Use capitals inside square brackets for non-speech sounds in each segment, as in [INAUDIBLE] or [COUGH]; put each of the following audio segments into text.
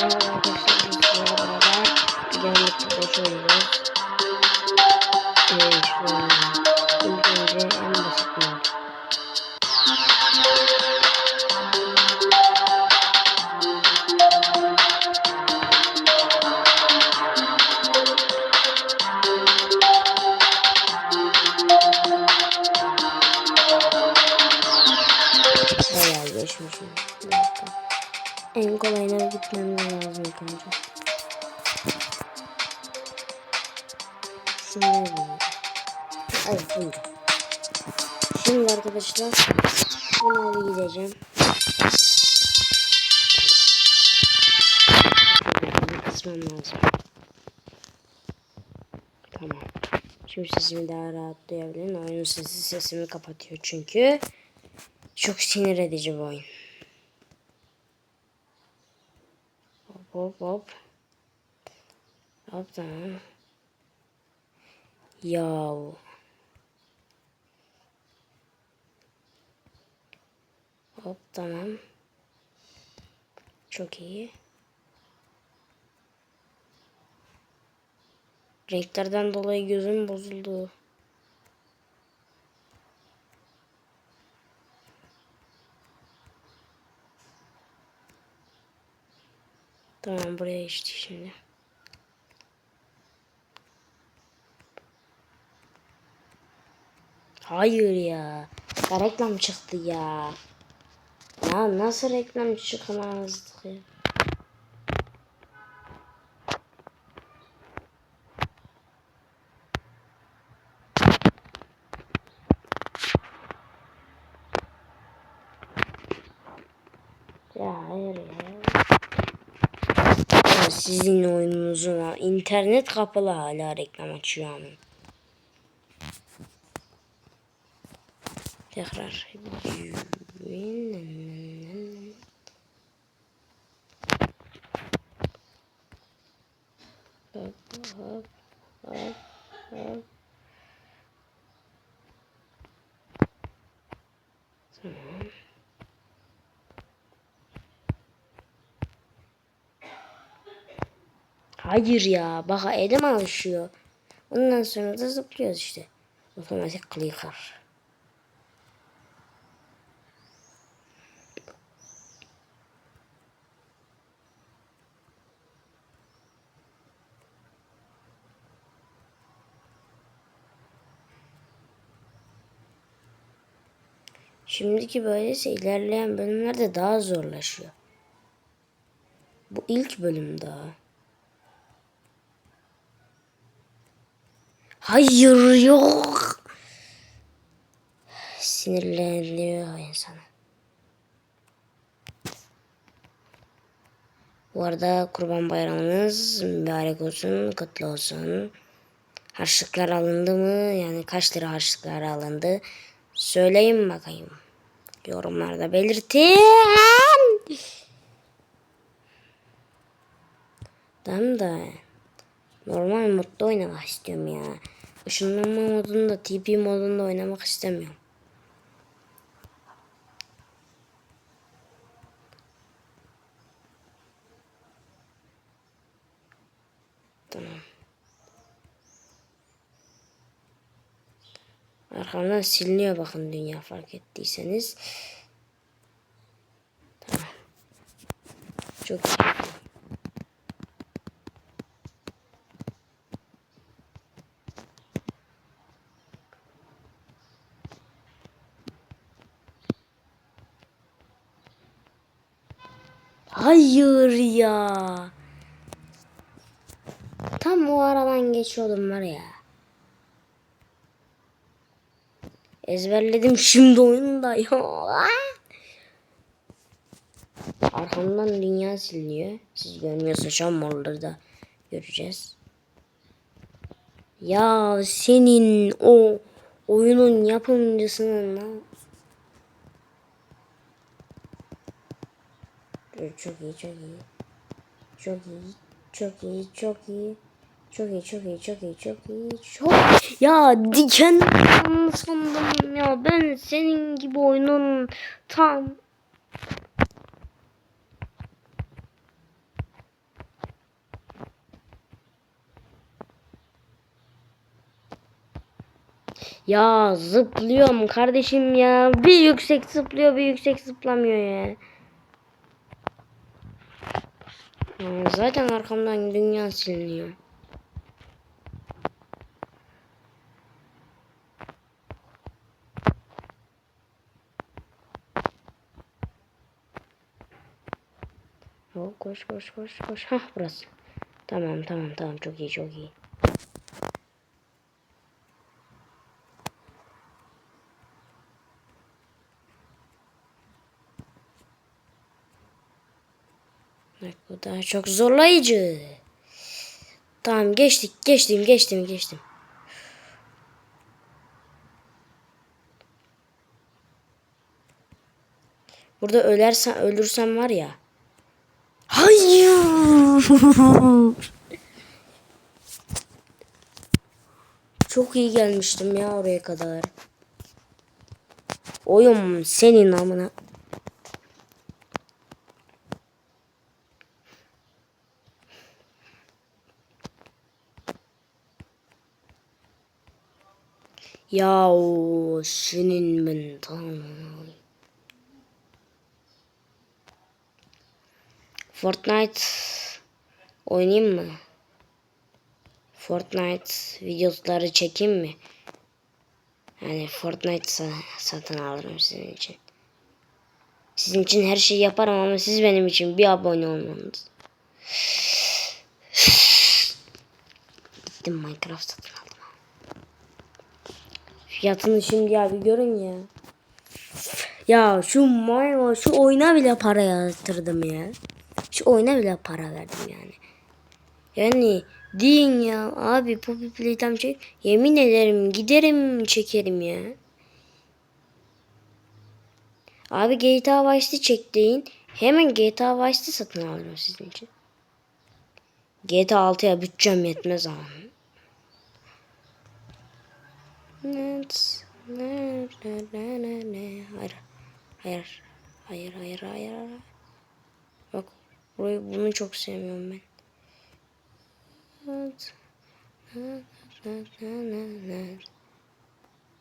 Merhaba arkadaşlar biz sizlerle beraber güvenlik tıraşı oynayacağız. Şunu. Evet bunu. Şimdi arkadaşlar bunu alıp gideceğim. Kısmam lazım. Tamam. Şimdi sesimi daha rahat duyabilirim. Oyunun sesi sesimi kapatıyor çünkü. Çok sinir edici bu oyun. Hop hop hop. Hop tamam. Yav. Hop tamam. Çok iyi. Renklerden dolayı gözüm bozuldu. Tamam buraya geçtik şimdi. Hayır ya. Ya reklam çıktı ya. Ya nasıl reklam çıkmazdı ya? Ya hayır ya. Ya sizin oyununuzun internet kapalı hala reklam açıyor ama. Tekrar. Hop hop hop hop. Hayır ya. Bak elim alışıyor. Ondan sonra da zıplıyoruz işte. Otomatik clicker. Şimdiki böyleyse ilerleyen bölümlerde daha zorlaşıyor. Bu ilk bölüm daha. Hayır yok. Sinirleniyor insanı. Bu arada kurban bayramınız mübarek olsun, kutlu olsun. Harçlıklar alındı mı? Yani kaç lira harçlıklar alındı? Söyleyin bakayım. Yorumlarda belirtin. Tamam da normal modda oynamak istiyorum ya. Işınlanma modunda, TP modunda oynamak istemiyorum. Tamam. Arkamdan siliniyor bakın dünya fark ettiyseniz. Tamam. Çok iyi. Hayır ya. Tam o aradan geçiyordum var ya. Ezberledim şimdi oyunda ya. Arkamdan dünya siliniyor. Siz görmüyorsunuz şu an morları da göreceğiz. Ya senin o oyunun yapımcısının lan. Çok iyi, çok iyi. Çok iyi, çok iyi, çok iyi. Çok iyi, çok iyi, çok iyi, çok iyi, çok Ya diken sandım ya. Ben senin gibi oyunun tam... Ya zıplıyorum kardeşim ya. Bir yüksek zıplıyor, bir yüksek zıplamıyor ya. zaten arkamdan dünya siliniyor. Koş koş koş koş. Hah burası. Tamam tamam tamam çok iyi çok iyi. Bak bu daha çok zorlayıcı. Tamam geçtik geçtim geçtim geçtim. Burada ölersen ölürsem var ya. Hayır. Çok iyi gelmiştim ya oraya kadar. Oyun senin amına. Ya senin ben tamam. Fortnite oynayayım mı? Fortnite videoları çekeyim mi? Yani Fortnite sa- satın alırım sizin için. Sizin için her şeyi yaparım ama siz benim için bir abone olmanız. Gittim Minecraft satın aldım. Fiyatını şimdi abi görün ya. Ya şu Mario şu oyuna bile para yatırdım ya. Şu oyuna bile para verdim yani. Yani deyin ya abi Poppy Playtime çek. Yemin ederim giderim çekerim ya. Abi GTA Vice çek deyin. Hemen GTA Vice satın alırım sizin için. GTA 6'ya bütçem yetmez ama. Hayır. Hayır. Hayır hayır hayır. hayır. Burayı bunu çok sevmiyorum ben.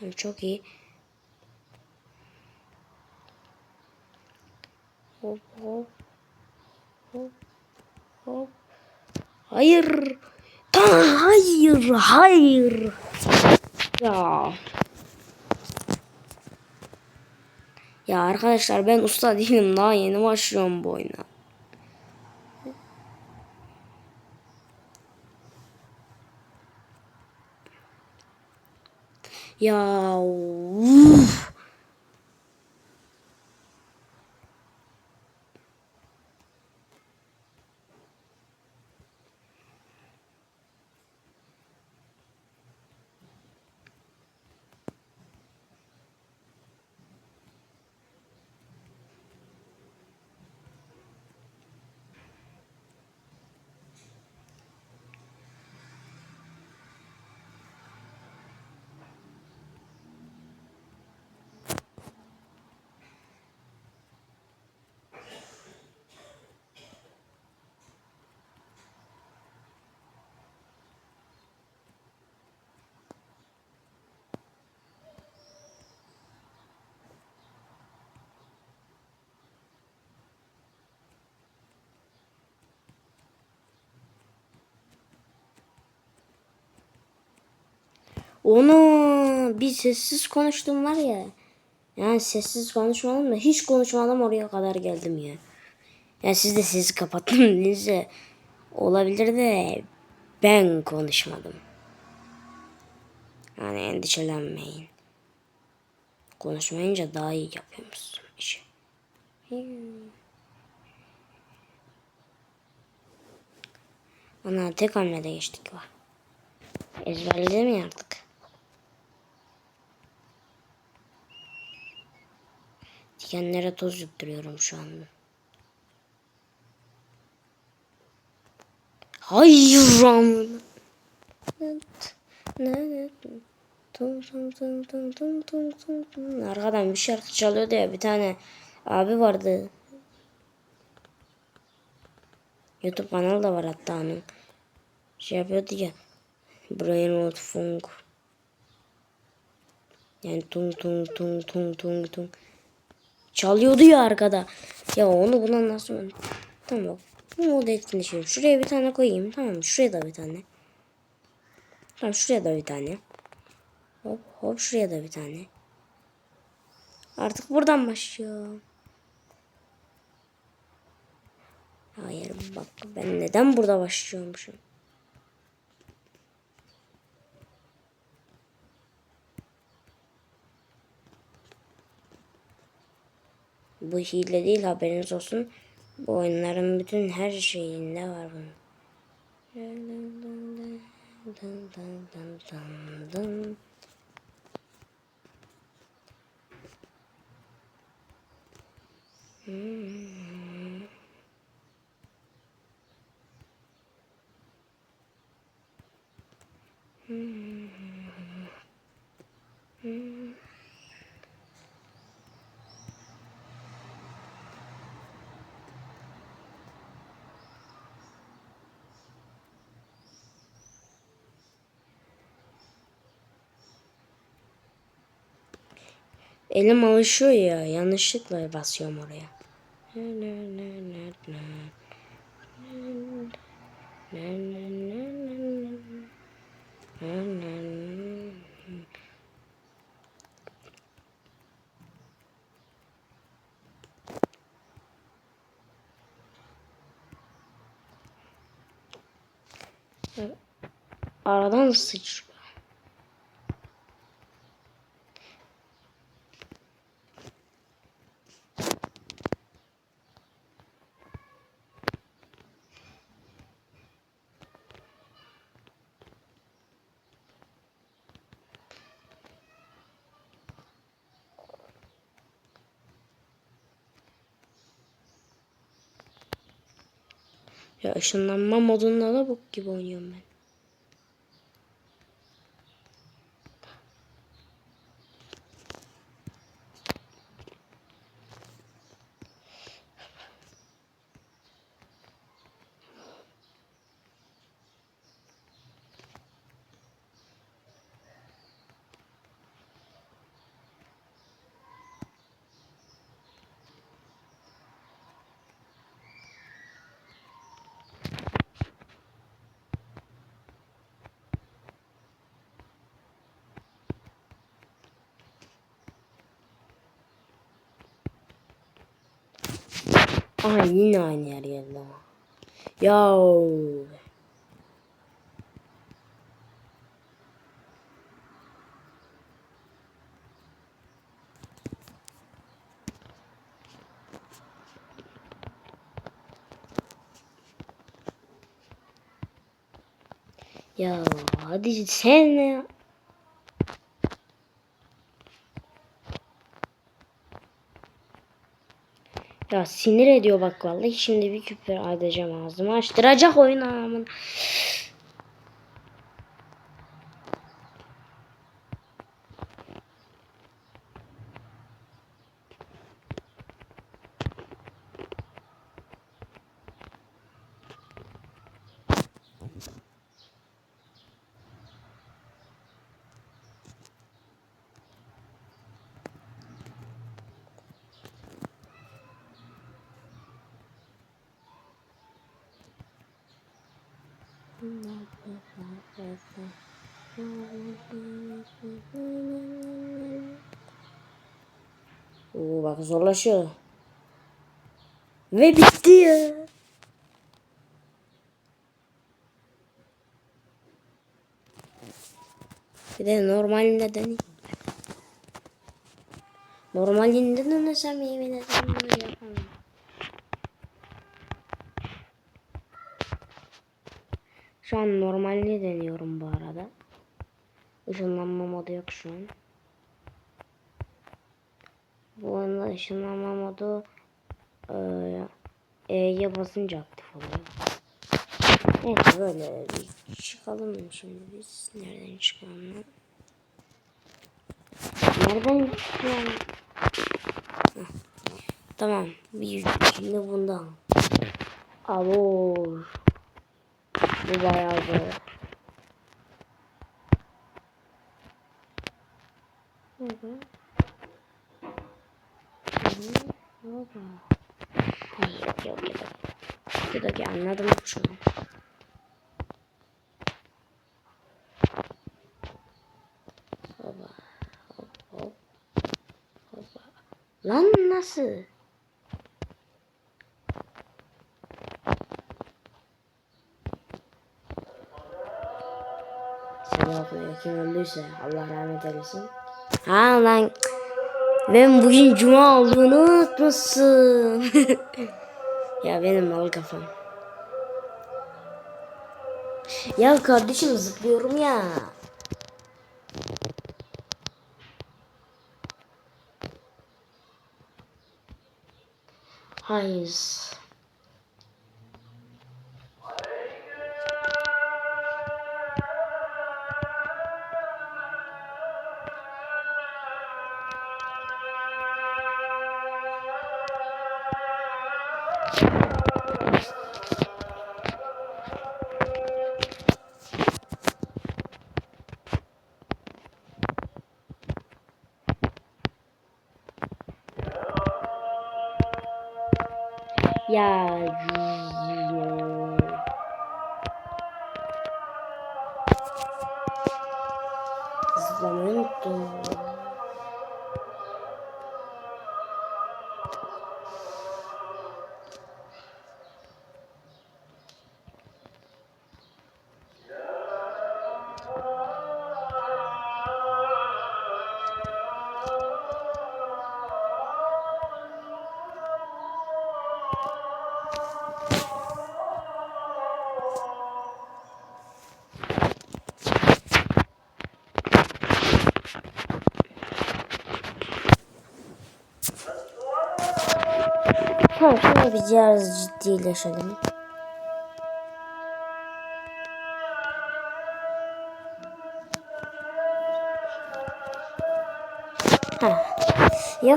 Tamam, Çok iyi. Hop hop. Hop. Hop. Hayır. Hayır hayır. Ya. Ya arkadaşlar ben usta değilim daha yeni başlıyorum bu oyuna. Ya uf. Onu bir sessiz konuştum var ya. Yani sessiz konuşmadım da hiç konuşmadım oraya kadar geldim ya. Yani siz de sesi kapattım [LAUGHS] dediyse olabilir de ben konuşmadım. Yani endişelenmeyin. Konuşmayınca daha iyi yapıyormuşsun işi. Ana tek hamlede geçtik var. Ezberledim ya artık. Dikenlere toz yutturuyorum şu anda. Hayır amına. Arkadan bir şarkı çalıyordu ya bir tane abi vardı. YouTube kanalı da var hatta onun. Şey yapıyordu ya. Brain Rot Funk. Yani tung tung tung tung tung tung. Çalıyordu ya arkada. Ya onu buna nasıl... Tamam bak. Bu modu etkinleşiyorum. Şuraya bir tane koyayım. Tamam? Şuraya da bir tane. Tamam şuraya da bir tane. Hop hop şuraya da bir tane. Artık buradan başlıyor. Hayır bak ben neden burada başlıyormuşum? Bu hile değil haberiniz olsun. Bu oyunların bütün her şeyinde var bunun. Elim alışıyor ya. Yanlışlıkla basıyorum oraya. Aradan sıçrıyor. Ya ışınlanma modunda da bok gibi oynuyorum ben. Aha yine aynı yer geldi ama. Ya Ya hadi sen ne ya? Sinir ediyor bak vallahi şimdi bir küfür edeceğim ağzımı açtıracak oyun anamın. Oo bak zorlaşıyor. Ve bitti ya. Bir de normalinde deneyim. Normalinde denesem yemin ederim bunu yapamam. Şu an normalini deniyorum bu arada. Işınlanma modu yok şu an. Bu arada ışınlanma modu e, E'ye basınca aktif oluyor. Neyse böyle bir çıkalım şimdi biz. Nereden çıkalım? Nereden çıkalım? Heh. Tamam. Şimdi bundan. Alo. Bu bayağı zor. Evet, Baba. Ay, yok yok yok. Yok yok anladım şunu. Baba. Hop hop. Hoppa. Lan nasıl? Selamünaleyküm öldüyse Allah rahmet eylesin. Ha lan ben bugün cuma olduğunu unutmuşsun. [LAUGHS] ya benim mal kafam. Ya kardeşim zıplıyorum ya. Hayır. Ya biraz ciddileşelim. Ha. Ya.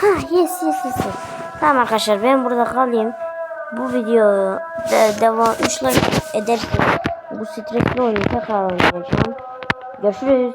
Ha yes yes yes. Tamam arkadaşlar ben burada kalayım. Bu videoyu de devam 3 like bu stresli oyunu tekrar oynayacağım. Görüşürüz.